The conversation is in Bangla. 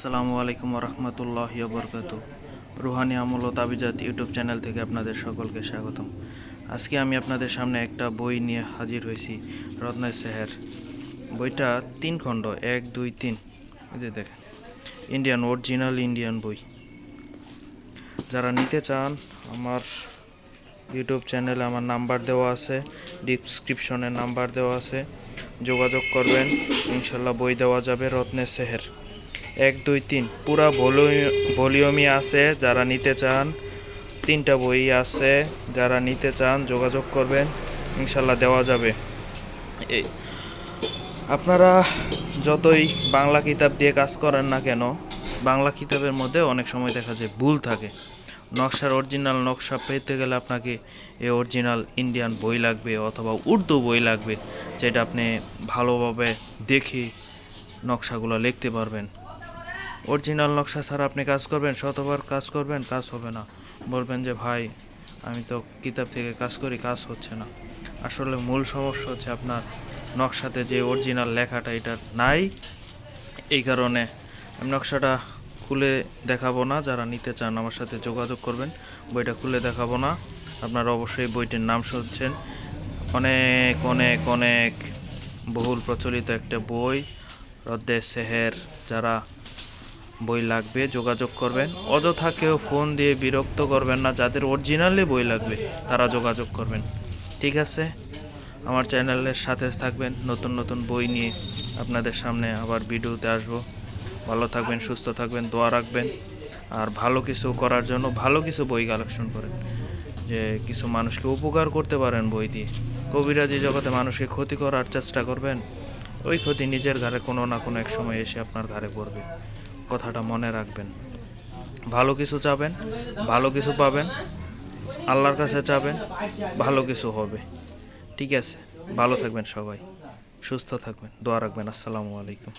আসসালামু আলাইকুম রহমতুল্লাহ বরকাত রুহানি আমল ও তাবিজাত ইউটিউব চ্যানেল থেকে আপনাদের সকলকে স্বাগতম। আজকে আমি আপনাদের সামনে একটা বই নিয়ে হাজির হয়েছি রত্নের সেহের। বইটা তিন খণ্ড, এক, দুই, তিন। দেখেন ইন্ডিয়ান অরিজিনাল ইন্ডিয়ান বই। যারা নিতে চান, আমার ইউটিউব চ্যানেলে আমার নাম্বার দেওয়া আছে, ডিসক্রিপশনে নাম্বার দেওয়া আছে। যোগাযোগ করবেন, ইনশাল্লাহ বই দেওয়া যাবে রত্নের সেহের। এক, দুই, তিন। পুরা ভলিউমই আছে যারা নিতে চান। তিনটা বই আছে যারা নিতে চান, যোগাযোগ করবেন। ইনশাল্লাহ দেওয়া যাবে। এই আপনারা যতই বাংলা কিতাব দিয়ে কাজ করেন না কেন, বাংলা কিতাবের মধ্যে অনেক সময় দেখা যায় ভুল থাকে। নকশার অরিজিনাল নকশা পেতে গেলে আপনাকে এ অরিজিনাল ইন্ডিয়ান বই লাগবে অথবা উর্দু বই লাগবে, যেটা আপনি ভালোভাবে দেখে নকশাগুলো লিখতে পারবেন। অরিজিনাল নকশা ছাড়া আপনি কাজ করবেন, শতবার কাজ করবেন, কাজ হবে না। বলবেন যে, ভাই, আমি তো কিতাব থেকে কাজ করি, কাজ হচ্ছে না। আসলে মূল সমস্যা হচ্ছে আপনার নকশাতে যে অরিজিনাল লেখাটা এটা নাই। এই কারণে আমি নকশাটা খুলে দেখাবো না। যারা নিতে চান আমার সাথে যোগাযোগ করবেন, বইটা খুলে দেখাবো না। আপনারা অবশ্যই বইটির নাম শুনছেন। অনেক অনেক অনেক বহুল প্রচলিত একটা বই, রদ্দে সেহের। যারা বই লাগবে, যোগাযোগ করবেন। অযথা কেউ ফোন দিয়ে বিরক্ত করবেন না, যাদের অরিজিনালি বই লাগবে, তারা যোগাযোগ করবেন। ঠিক আছে? আমার চ্যানেলের সাথে থাকবেন। নতুন নতুন বই নিয়ে আপনাদের সামনে আবার ভিডিওতে আসব। ভালো থাকবেন, সুস্থ থাকবেন, দোয়া রাখবেন। আর ভালো কিছু করার জন্য ভালো কিছু বই কালেকশন করেন। যে কিছু মানুষকে উপকার করতে পারেন বই দিয়ে। কবিরাজি জগতে মানুষকে ক্ষতি করার চেষ্টা করবেন। ওই ক্ষতি নিজের ঘরে কোনো না কোনো এক সময় এসে আপনার ঘরে পড়বে। কথাটা মনে রাখবেন। ভালো কিছু চাবেন, ভালো কিছু পাবেন, আল্লাহর কাছে চাবেন, ভালো কিছু হবে। ঠিক আছে? ভালো থাকবেন সবাই। সুস্থ থাকবেন। দোয়া রাখবেন। আসসালামু আলাইকুম।